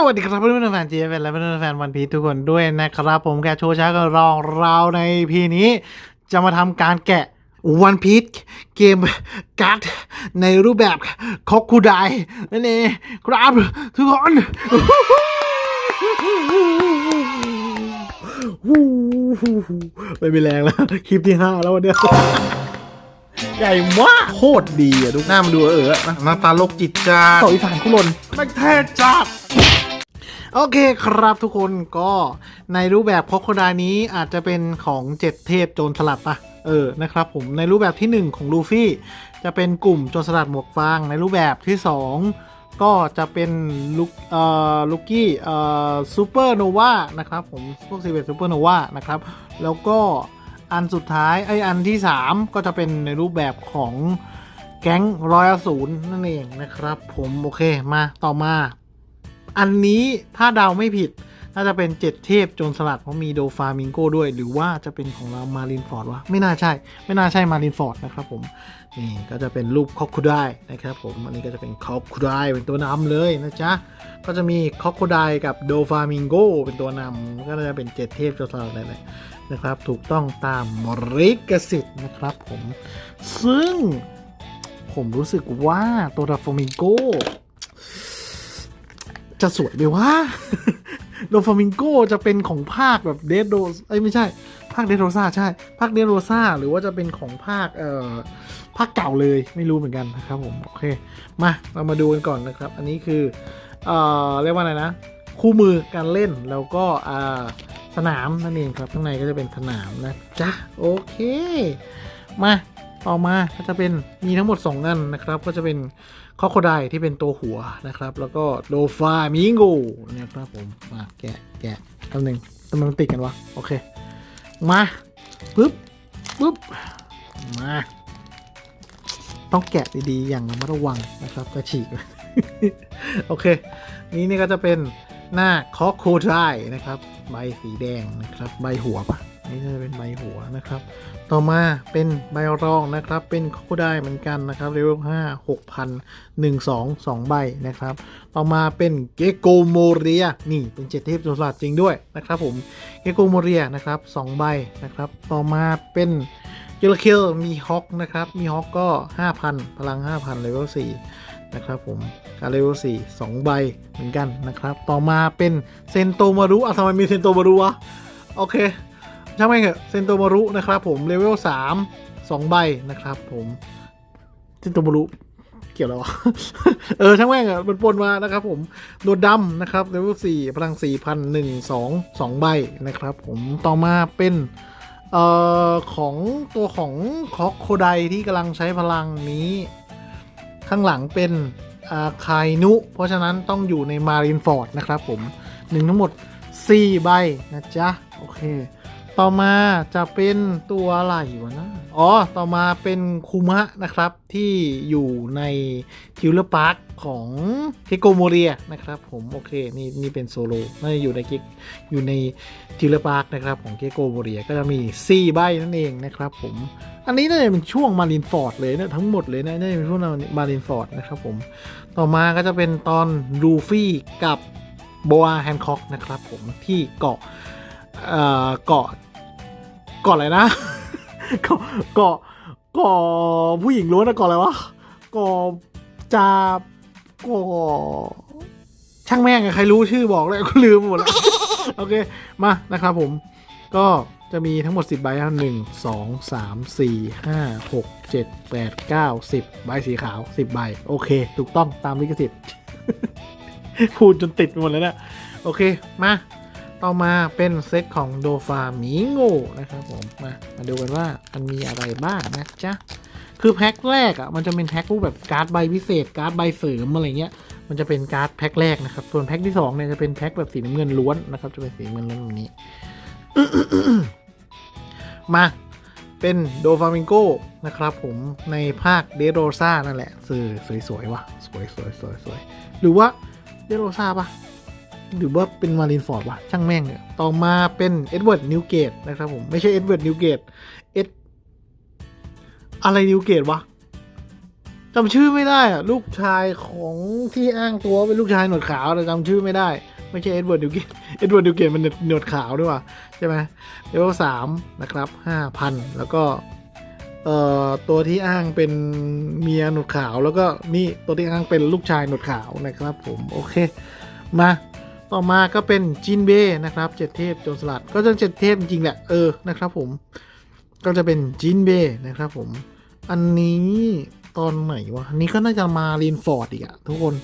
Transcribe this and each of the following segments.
สวัสดีครับเพื่อนๆแฟนจีเอฟและเพื่อนๆแฟนวันพีทุกคนด้วยนะครับผมแกโชว์ช้าก็รองเราในพีนี้ จะมาทำการแกะวันพี e เกมการ์ดในรูปแบบคอกคูไดนั่นเองครับทุกคนไม่มีแรงแล้ว คลิปที่ 5 แล้ววันเนี้ยใหญ่มากโคตรดีอะดูหน้ามันดูเออๆนะหน้าตาโลกจิตจ้าต่ออีสานคุรนไม่เท่จัด โอเคครับทุกคนก็ในรูปแบบคอคโคดานี้อาจจะเป็นของเจ็ดเทพโจรสลัดปะเออนะครับผมในรูปแบบที่ 1 ของลูฟี่จะเป็นกลุ่มโจรสลัดหมวกฟาง ในรูปแบบที่ 2 ก็จะเป็นลุกเอ่อลูกี้เอ่อซูเปอร์โนวานะครับผมพวกซีเวตซูเปอร์โนวานะครับแล้วก็อันสุดท้ายไออันที่ 3 ก็จะเป็นในรูปแบบของแก๊งร้อยศูนย์นั่นเองนะครับผมโอเคมาต่อมา อันนี้ถ้าเดาไม่ผิด น่าจะเป็นเจ็ดเทพโจรสลัด เพราะมีโดฟามิงโกด้วย หรือว่าจะเป็นของเรามารินฟอร์ดวะไม่น่าใช่ ไม่น่าใช่มารินฟอร์ดนะครับผม นี่ก็จะเป็นรูปคอกคูได้นะครับผม อันนี้ก็จะเป็นคอกคูได้เป็นตัวนำเลยนะจ๊ะ ก็จะมีคอกคูได้กับโดฟามิงโกเป็นตัวนำก็จะเป็นเจ็ดเทพโจรสลัดเลยนะครับ ถูกต้องตามมริกสิทธิ์นะครับผม ซึ่งผมรู้สึกว่าตัวดาฟามิงโก จะสวยไหมวะโดฟามิงโกจะเป็นของภาคแบบเดโดเอ้ยไม่ใช่ ภาคเดโรซาใช่ ภาคเดโรซาหรือว่าจะเป็นของภาคเอ่อภาคเก่าเลยไม่รู้เหมือนกันนะครับผมโอเคมาเรามาดูกันก่อนนะครับ อันนี้คือเอ่อเรียกว่าอะไรนะ คู่มือการเล่นแล้วก็อ่าสนามนั่นเองครับข้างในก็จะเป็นสนามนะจ๊ะโอเค มาต่อมาก็จะเป็นมีทั้งหมด 2 อันนะครับ ก็จะเป็น คอโคไดที่เป็นตัวหัวนะครับ แล้วก็โดฟามิงโกนะครับผมมาแกะแกะคำหนึ่งทำไมมันติดกันวะ โอเค มาปึ๊บปึ๊บมา ต้องแกะดีๆ อย่างระมัดระวังนะครับก็ฉีก โอเค นี่นี่ก็จะเป็นหน้าคอโคไดนะครับ ใบสีแดงนะครับ ใบหัวปะ นี่จะเป็นใบหัวนะครับ ต่อมาเป็นใบรองนะครับ เป็นคอโคได้เหมือนกันนะครับเลเวล5 6,000 1 2 2ใบนะครับ ต่อมาเป็นเกโกโมเรียนี่เป็นเจ็ดเทพโจรสลัดจริงด้วยนะครับผมเกโกโมเรียนะครับ2ใบนะครับ ต่อมาเป็นเจลคิลมีฮอกนะครับ มีฮอกก็ 5,000 พลัง 5,000เลเวล4นะครับผมการเลเวล4 2 ใบเหมือนกันนะครับ ต่อมาเป็นเซนโตมารุอะทำไมมีเซนโตมารุวะ โอเค ช่างไม่งเถอะเซนโตมารุนะครับผมเลเวล3 2ใบนะครับผมเซนโตมารุเกี่ยวแล้ววะเออช่างแม่งอะมันปนมานะครับผมโดดดำนะครับเลเวล4พลัง4,000 1 2 2ใบนะครับผมต่อมาเป็นเอ่อของตัวของคอกโคไดที่กำลังใช้พลังนี้ ข้างหลังเป็นอาคายนุ เพราะฉะนั้นต้องอยู่ในมารินฟอร์ดนะครับผมหนึ่งทั้งหมด 4 ใบนะจ๊ะ โอเค ต่อมาจะเป็นตัวอะไรวะนะอ๋อ ต่อมาเป็นคูมะนะครับที่อยู่ในทิวเลอร์พาร์คของเกโกโมเรียนะครับผมโอเคนี่นี่เป็นโซโลน่าจะอยู่ในเกอยู่ในทิวเลอร์พาร์คนะครับของเกโกโมเรียก็จะมี 4 ใบนั่นเองนะครับผมอันนี้น่าจะเป็นช่วงมารินฟอร์ดเลยนะทั้งหมดเลยนะน่าจะเป็นช่วงมารินฟอร์ดนะครับผมต่อมาก็จะเป็นตอนลูฟี่กับโบอาแฮนค็อกนะครับผมที่เกาะเอ่อเกาะ กาะอะไรนะกาะกาะเกาะผู้หญิงล้วนนะเกาะอะไรวะกาะจากาะช่างแม่งใครรู้ชื่อบอกเลยก็ลืมหมดแล้วโอเคมานะครับผม ก็จะมีทั้งหมด 10 ใบครับหนึ่งสองสามสี่ห้าหกเจ็ดแปดเก้าสิบใบสีขาว 10 ใบ โอเค ถูกต้องตามลิขสิทธิ์พูดจนติดหมดแล้วเนะ โอเค มา ต่อมาเป็นเซตของโดฟามิโงนะครับผม มามาดูกันว่ามันมีอะไรบ้างนะจ๊ะ คือแพ็คแรกอะ่ะมันจะเป็นแพ็ครูปแบบการ์ดใบพิเศษ การ์ดใบเสริมอะไรเงี้ย มันจะเป็นการ์ดแพ็คแรกนะครับ ส่วนแพ็คที่สองเนี่ยจะเป็นแพ็คแบบสีน้ำเงินล้วนนะครับ จะเป็นสีน้ำเงินล้วนแบบนี้ มาเป็นโดฟามิงโกนะครับผมในภาคเดโรซานั่นแหละสื่อสวยๆว่ะ สวยสวยสวยสวยหรือว่าเดโรซาปะ หรือว่าเป็นมารินฟอร์ดวะช่างแม่งเนี่ยต่อมาเป็นเอ็ดเวิร์ดนิวเกตนะครับผมไม่ใช่เอ็ดเวิร์ดนิวเกตเอ็ดอะไรนิวเกตวะจำชื่อไม่ได้อะลูกชายของที่อ้างตัวเป็นลูกชายหนวดขาวแต่จำชื่อไม่ได้ ไม่ใช่เอ็ดเวิร์ดดิวเกตเอ็ดเวิร์ดดิวเกตมันหนวดขาวด้วยวะใช่ไหมเลเวลสามนะครับห้าพันแล้วก็เอ่อตัวที่อ้างเป็นเมียหนวดขาว แล้วก็นี่ตัวที่อ้างเป็นลูกชายหนวดขาวนะครับผมโอเคมา ต่อมาก็เป็นจินเบ้นะครับเจ็ดเทพโจรสลัดก็จะเจ็ดเทพจริงแหละเออนะครับผมก็จะเป็นจินเบ้นะครับผม อันนี้ตอนไหนวะนนี้ก็น่าจะมารีนฟอร์ดอีกอะทุกคน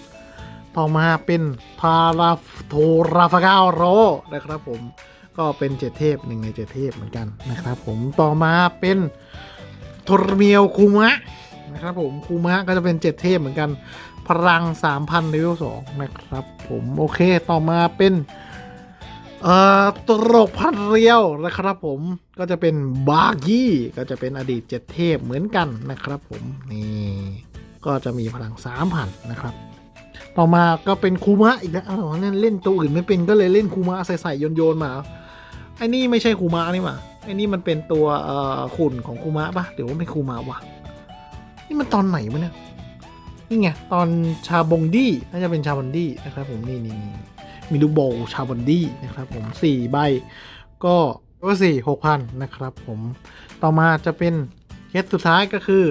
ต่อมาเป็นพาราโทราฟาเกาโรนะครับผมก็เป็นเจ็ดเทพหนึ่งในเจ็ดเทพเหมือนกันนะครับผมต่อมาเป็นโทรเมียวคูมะนะครับผมคูมะก็จะเป็นเจ็ดเทพเหมือนกัน พลัง 3,000เลเวล2นะครับ ผมโอเคต่อมาเป็นเอ่อตรกพันเรียวนะครับผมก็จะเป็นบากี้ก็จะเป็นอดีตเจ็ดเทพเหมือนกันนะครับผมนี่ก็จะมีพลัง 3,000 นะครับ ต่อมาก็เป็นคูมะอีกแล้วอ้าวนั่นเล่นตัวอื่นไม่เป็นก็เลยเล่นคูมะใส่ใส่โยนโยนๆมาไอ้นี่ไม่ใช่คูมะนี่หว่าไอ้นี่มันเป็นตัวเอ่อขุนของคูมะปะเดี๋ยวว่าไม่คูมะวะนี่มันตอนไหนวะเนี่ย นี่ไงตอนชาบงดี้น่าจะเป็นชาบอนดี้นะครับผมนี่นี่มีลูกโบชาบอนดี้นะครับผมสี่ใบก็ก็สี่หกพันนะครับผมต่อมาจะเป็นเคสสุดท้ายก็คือ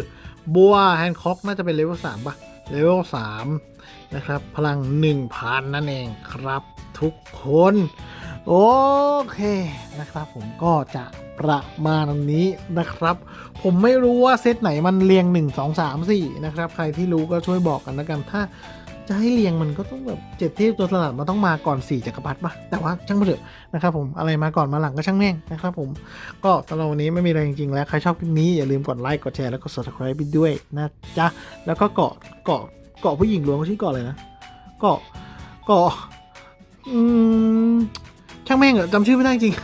บัวแฮนค็อกน่าจะเป็นเลเวลสามป่ะเลเวลสามนะครับ พลังหนึ่งพันนั่นเองครับทุกคน โอเคนะครับผมก็จะ ประมาณนี้นะครับ ผมไม่รู้ว่าเซตไหนมันเรียง 1 2 3 4 นะครับ ใครที่รู้ก็ช่วยบอกกันแล้วกัน ถ้าจะให้เรียงมันก็ต้องแบบเจ็ดเทพตัวสลัดมันต้องมาก่อน 4จักรพรรดิปะแต่ว่าช่างมันเถอะนะครับผมอะไรมาก่อนมาหลังก็ช่างแม่งนะครับผมก็สำหรับวันนี้ไม่มีอะไรจริงๆแล้ว ใครชอบคลิปนี้อย่าลืมกดไลค์กดแชร์แล้วก็ subscribe ไปด้วยนะจ๊ะแล้วก็เกาะเกาะเกาะผู้หญิงหลวงชื่อเกาะอะไรนะเกาะเกาะอืมช่างแม่งเหอจำชื่อไม่ได้จริง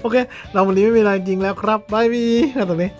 โอเค เราวันนี้ไม่มีอะไรจริงแล้วครับบายบีกันตรงนี้